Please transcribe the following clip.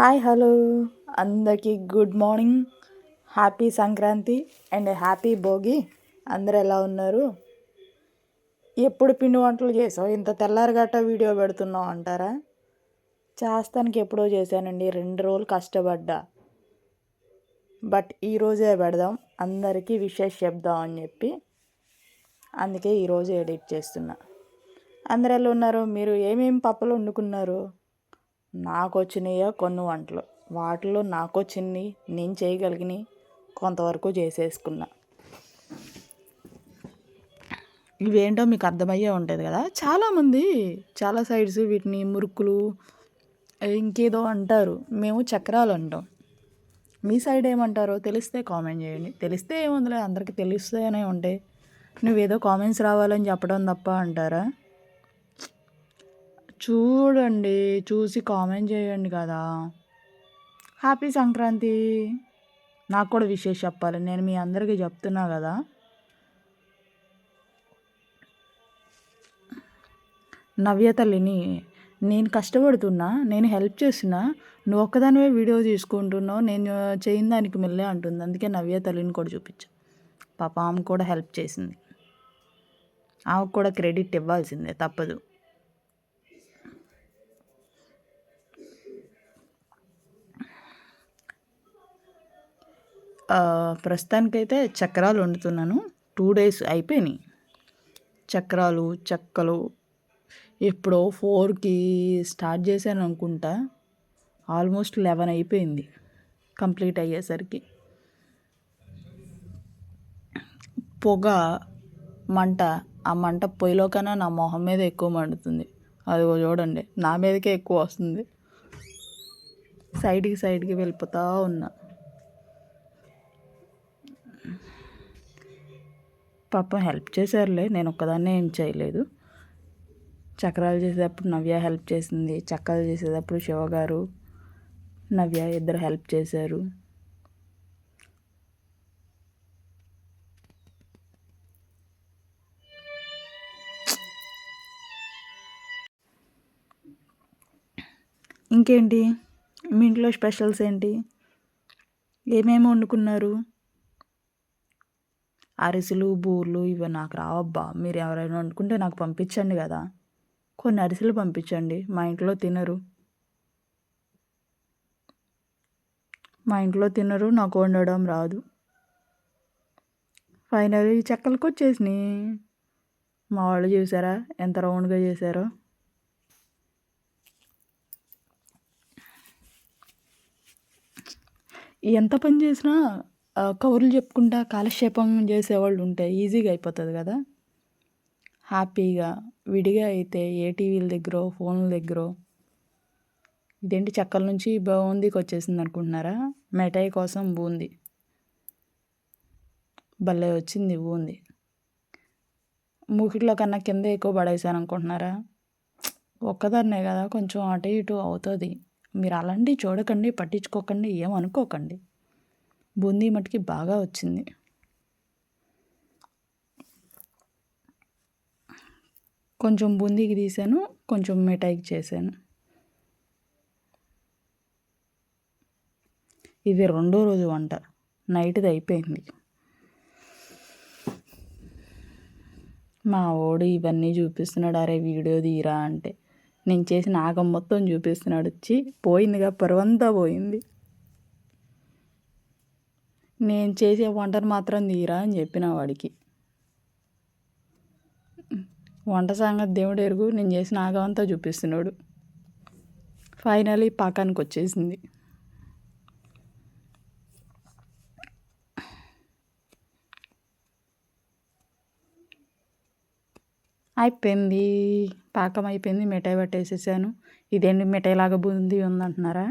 Hi hello. అందరికీ good morning. Happy Sankranti and happy Bhogi. అందరు ఎలా ఉన్నారు? ఎప్పుడు పిండి వంటలు చేసావు? ఇంత తెల్లారగట్ట వీడియో పెడుతున్నావు అంటారా? చేస్తానికి ఎప్పుడో చేశానండి. రెండు రోజులు కష్టపడ్డా. బట్ ఈరోజే పెడదాం. అందరికీ విషెస్ చెప్దాం అని చెప్పి అందుకే ఈరోజు ఎడిట్ చేస్తున్నా. అందరు ఎలా ఉన్నారు? మీరు ఏమేమి పప్పులు వండుకున్నారు? నాకు వచ్చినాయో కొన్ని వంటలు వాటిలో నాకు వచ్చినవి నేను చేయగలిగినవి కొంతవరకు చేసేసుకున్నా. ఇవేంటో మీకు అర్థమయ్యే ఉంటుంది కదా? చాలామంది చాలా సైడ్స్ వీటిని మురుకులు ఇంకేదో అంటారు. మేము చక్రాలు అంటాం. మీ సైడ్ ఏమంటారో తెలిస్తే కామెంట్ చేయండి. తెలిస్తే ఏముందిలే అందరికీ తెలుస్తాయనే ఉంటాయి నువ్వేదో కామెంట్స్ రావాలని చెప్పడం తప్ప అంటారా? చూడండి చూసి కామెంట్ చేయండి కదా. హ్యాపీ సంక్రాంతి. నాకు కూడా విషయం చెప్పాలి. నేను మీ అందరికీ చెప్తున్నా కదా. నవ్య తల్లిని నేను కష్టపడుతున్నా నేను హెల్ప్ చేసినా నువ్వు ఒక్కదానివే వీడియో తీసుకుంటున్నావు నేను చేయని దానికి మెల్లే అంటుంది. అందుకే నవ్య తల్లిని కూడా చూపించా. పాప ఆమె కూడా హెల్ప్ చేసింది. ఆమెకు కూడా క్రెడిట్ ఇవ్వాల్సిందే తప్పదు. ప్రస్తుతానికైతే చక్రాలు వండుతున్నాను. టూ డేస్ అయిపోయినాయి. చక్రాలు చెక్కలు ఎప్పుడో ఫోర్కి స్టార్ట్ చేశాను అనుకుంటా. ఆల్మోస్ట్ లెవెన్ అయిపోయింది కంప్లీట్ అయ్యేసరికి. పొగ మంట ఆ మంట పొయ్యిలో కన్నా నా మొహం మీద ఎక్కువ మండుతుంది. అది చూడండి నా మీదకే ఎక్కువ వస్తుంది. సైడ్కి సైడ్కి వెళ్ళిపోతూ ఉన్నా. పాపం హెల్ప్ చేశారులే నేను ఒక్కదాన్నే ఏం చేయలేదు. చక్రాలు చేసేటప్పుడు నవ్య హెల్ప్ చేసింది చక్రాలు చేసేటప్పుడు శివ గారు నవ్య ఇద్దరు హెల్ప్ చేశారు. ఇంకేంటి? మీ ఇంట్లో స్పెషల్స్ ఏంటి? ఏమేమి వండుకున్నారు? అరిసెలు బూర్లు ఇవి నాకు రావబ్బా. మీరు ఎవరైనా వండుకుంటే నాకు పంపించండి కదా. కొన్ని అరిసెలు పంపించండి. మా ఇంట్లో తినరు. మా ఇంట్లో తినరు నాకు వండడం రాదు. ఫైనల్ చెక్కలకు వచ్చేసినాయి. మా వాళ్ళు చూసారా ఎంత రౌండ్గా చేశారో. ఎంత పని చేసినా కబుర్లు చెప్పుకుంటా కాలక్షేపం చేసేవాళ్ళు ఉంటే ఈజీగా అయిపోతుంది కదా. హ్యాపీగా విడిగా అయితే ఏ టీవీల దగ్గర ఫోన్ల దగ్గర. ఇదేంటి చక్కల నుంచి బూందీకి వచ్చేసింది అనుకుంటున్నారా? మిఠాయి కోసం బూంది. భలే వచ్చింది బూంది. మూకిట్లో కన్నా కింద ఎక్కువ పడేసాను అనుకుంటున్నారా? ఒక్కదాన్నే కదా కొంచెం అటు ఇటు అవుతుంది. మీరు అలాంటివి చూడకండి పట్టించుకోకండి ఏమనుకోకండి. బూందీ మటుకి బాగా వచ్చింది. కొంచెం బూందీకి తీసాను కొంచెం మిఠాయికి చేశాను ఇది రెండో రోజు వంట. నైట్ది అయిపోయింది. మా ఓడు ఇవన్నీ చూపిస్తున్నాడు అరే వీడియో తీరా అంటే. నేను చేసిన ఆగం మొత్తం చూపిస్తున్నాడు. వచ్చి పోయిందిగా పరువంతా పోయింది. నేను చేసే వంటను మాత్రం తీరా అని చెప్పిన వాడికి. వంట సంగతి దేవుడు ఎరుగు నేను చేసిన ఆగమంతా చూపిస్తున్నాడు. ఫైనలీ పాకానికి వచ్చేసింది. అయిపోయింది. పాకం అయిపోయింది. మిఠాయి పట్టేసేసాను. ఇదేంటి మిఠాయిలాగా బూందీ ఉందంటున్నారా?